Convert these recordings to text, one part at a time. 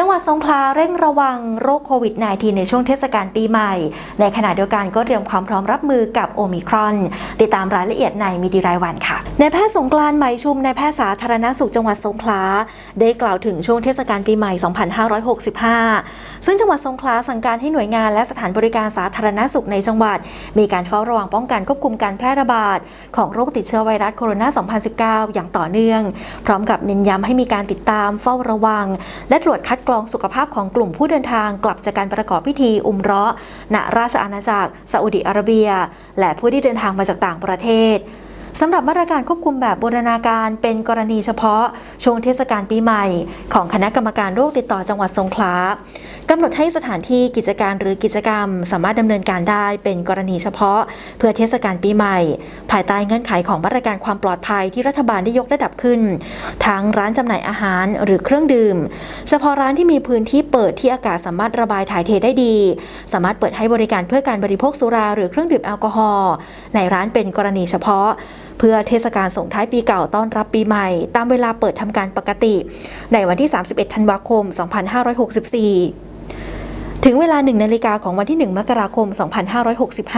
จังหวัดสงขลาเร่งระวังโรคโควิด -19 ในช่วงเทศกาลปีใหม่ ในขณะเดียวกันก็เตรียมความพร้อมรับมือกับโอมิครอน ติดตามรายละเอียดในมีดีรายวันค่ะ ในแพทย์สงกรานต์ไหมชุมในแพทย์สาธารณสุขจังหวัดสงขลาได้กล่าวถึงช่วงเทศกาลปีใหม่ 2565 ซึ่งจังหวัดสงขลาสั่งการให้หน่วยงานและสถานบริการสาธารณสุขในจังหวัด มีการเฝ้าระวังป้องกันควบคุมการแพร่ระบาดของโรคติดเชื้อไวรัสโคโรนา 2019 อย่างต่อเนื่อง พร้อมกับเน้นย้ำให้มีการติดตามเฝ้าระวัง และตรวจคัดกรองสุขภาพของกลุ่มผู้เดินทางกลับจากการประกอบพิธีอุมเราะณราชอาณาจักรซาอุดิอาระเบีย และผู้ที่เดินทางมาจากต่างประเทศสำหรับมาตรการควบคุมแบบบูรณาการเป็นกรณีเฉพาะ ช่วงเทศกาลปีใหม่ ของคณะกรรมการโรคติดต่อจังหวัดสงขลา กำหนดให้สถานที่กิจการหรือกิจกรรม สามารถดำเนินการได้เป็นกรณีเฉพาะ เพื่อเทศกาลปีใหม่ ภายใต้เงื่อนไขของมาตรการความปลอดภัยที่รัฐบาลได้ยกระดับขึ้น ทั้งร้านจำหน่ายอาหารหรือเครื่องดื่ม เฉพาะร้านที่มีพื้นที่เปิดที่อากาศสามารถระบายถ่ายเทได้ดี สามารถเปิดให้บริการเพื่อการบริโภคสุราหรือเครื่องดื่มแอลกอฮอล์ในร้านเป็นกรณีเฉพาะเพื่อเทศกาลส่งท้ายปีเก่าต้อนรับปีใหม่ ตามเวลาเปิดทำการปกติ ในวันที่ 31 ธันวาคม 2564 ถึงเวลา1นาฬิกาของวันที่ 1 มกราคม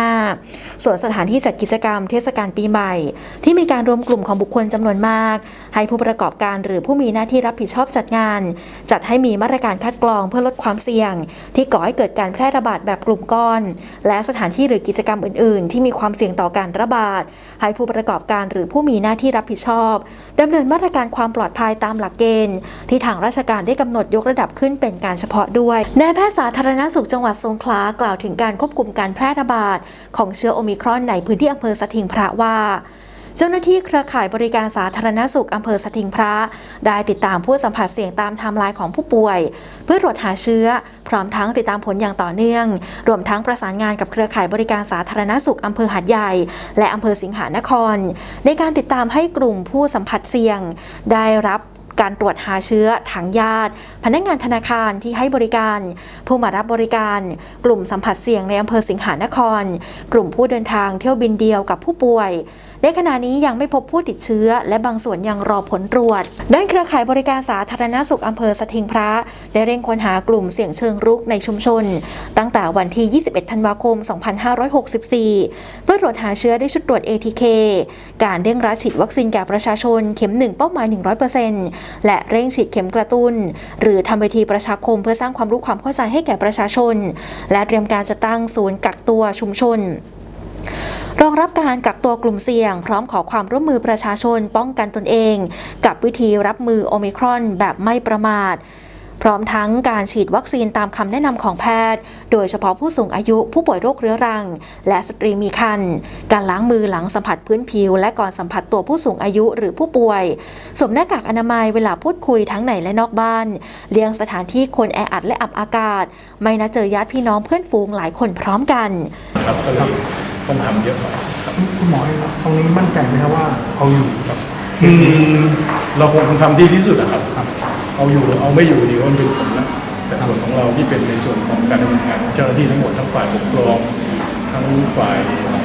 2565 ส่วนสถานที่จัดกิจกรรมเทศกาลปีใหม่ ที่มีการรวมกลุ่มของบุคคลจำนวนมาก ให้ผู้ประกอบการหรือผู้มีหน้าที่รับผิดชอบจัดงาน จัดให้มีมาตรการคัดกรองเพื่อลดความเสี่ยง ที่ก่อให้เกิดการแพร่ระบาดแบบกลุ่มก้อน และสถานที่หรือกิจกรรมอื่น ๆ ที่มีความเสี่ยงต่อการระบาด ให้ผู้ประกอบการหรือผู้มีหน้าที่รับผิดชอบดำเนินมาตรการความปลอดภัยตามหลักเกณฑ์ ที่ทางราชการได้กำหนดยกระดับขึ้นเป็นการเฉพาะด้วยนายแพทย์สาธารณสุขจังหวัดสงขลากล่าวถึงการควบคุมการแพร่ระบาดของเชื้อโอมิครอนในพื้นที่อำเภอสถิงพระว่าเจ้าหน้าที่เครือข่ายบริการสาธารณสุขอำเภอสถิงพระ ได้ติดตามผู้สัมผัสเสี่ยงตามไทม์ไลน์ของผู้ป่วย เพื่อตรวจหาเชื้อ พร้อมทั้งติดตามผลอย่างต่อเนื่อง รวมทั้งประสานงานกับเครือข่ายบริการสาธารณสุขอำเภอหาดใหญ่ และอำเภอสิงหานคร ในการติดตามให้กลุ่มผู้สัมผัสเสี่ยง ได้รับ การตรวจหาเชื้อทางญาติ พนักงานธนาคารที่ให้บริการ ผู้มารับบริการ กลุ่มสัมผัสเสี่ยงในอำเภอสิงหานคร กลุ่มผู้เดินทางเที่ยวบินเดียวกับผู้ป่วยในขณะนี้ยังไม่พบผู้ติดเชื้อ และบางส่วนยังรอผลตรวจ ด้านเครือข่ายบริการสาธารณสุขอำเภอสถิงพระ ได้เร่งค้นหากลุ่มเสี่ยงเชิงรุกในชุมชน ตั้งแต่วันที่ 21 ธันวาคม 2564 เพื่อตรวจหาเชื้อด้วยชุดตรวจ ATK การเร่งรัดฉีดวัคซีนแก่ประชาชนเข็ม 1 เป้าหมาย 100%และเร่งฉีดเข็มกระตุ้น หรือทำเวทีประชาคมเพื่อสร้างความรู้ความเข้าใจให้แก่ประชาชน และเตรียมการจะตั้งศูนย์กักตัวชุมชนรองรับการกักตัวกลุ่มเสี่ยง พร้อมขอความร่วมมือประชาชนป้องกันตนเอง กับวิธีรับมือโอมิครอนแบบไม่ประมาท พร้อมทั้งการฉีดวัคซีนตามคำแนะนำของแพทย์ โดยเฉพาะผู้สูงอายุผู้ป่วยโรคเรื้อรัง และสตรีมีครรภ์การล้างมือหลังสัมผัสพื้นผิว และก่อนสัมผัสตัวผู้สูงอายุหรือผู้ป่วยสวมหน้ากากอนามัยเวลาพูดคุยทั้งในและนอกบ้านเลี่ยงสถานที่คนแออัดและอับอากาศ ไม่นัดเจอญาติพี่น้องเพื่อนฝูงหลายคนพร้อมกันครับก็เลยต้องทำเยอะหน่อยครับคุณหมอตรงนี้มั่นใจไหมครับว่าเอาอยู่ครับอืมเราคงทำที่ที่สุดนะครับ เอาอยู่เอาไม่อยู่ดีก็มันเป็นผลนะแต่ส่วนของเราที่เป็นในส่วนของการดำเนินงานเจ้าหน้าที่ทั้งหมดทั้งฝ่ายปกครองทั้งฝ่าย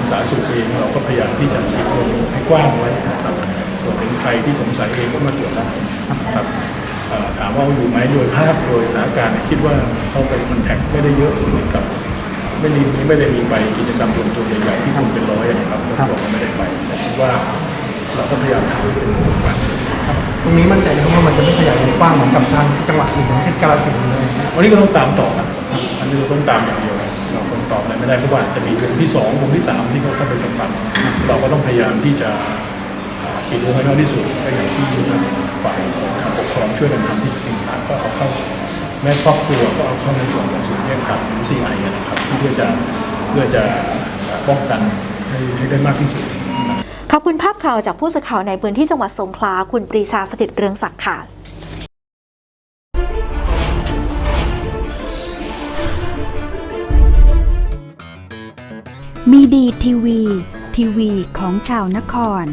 สาธารณสุขเองเราก็พยายามที่จะขีดวงให้กว้างไว้นะครับส่วนถึงใครที่สงสัยเองก็มาตรวจได้ครับถามว่าเอาอยู่ไหมโดยภาพโดยสถานการณ์คิดว่าเข้าไปคอนแทคไม่ได้เยอะเหมือนกับไม่ได้ไม่ได้มีไปกิจกรรมรวมตัวใหญ่ๆที่คนเป็นร้อยนะครับก็บอกว่าไม่ได้ไปแต่คิดว่าเราก็พยายามทำให้เป็นโอกาส ตรงนี้มั่นใจนะครับว่ามันจะไม่ขยายวงกว้างเหมือนกับทางจังหวัดอื่นอย่างเช่นกาฬสินธุ์เลยวันนี้ก็ต้องตามต่อนะอันนี้เราต้องตามอย่างเดียวนะเราคงตอบอะไรไม่ได้เพราะว่าจะมีวงที่สองวงที่สามที่เขาเข้าไปสัมผัสเราก็ต้องพยายามที่จะอ่าขีดวงให้น้อยที่สุดก็อย่างที่ทางฝ่ายของทางปกครองช่วยกันทำที่สติงก็เอาเข้าแม่ครอบครัวก็เอาเข้าในส่วนของศูนย์แยกกักหรือ CI นะครับเพื่อจะเพื่อจะป้องกันให้ให้ได้มากที่สุด ขอบคุณภาพข่าวจากผู้สื่อข่าวในพื้นที่จังหวัดสงขลาคุณปรีชาสถิตเรืองศักดิ์ค่ะมีดีทีวี ทีวีของชาวนคร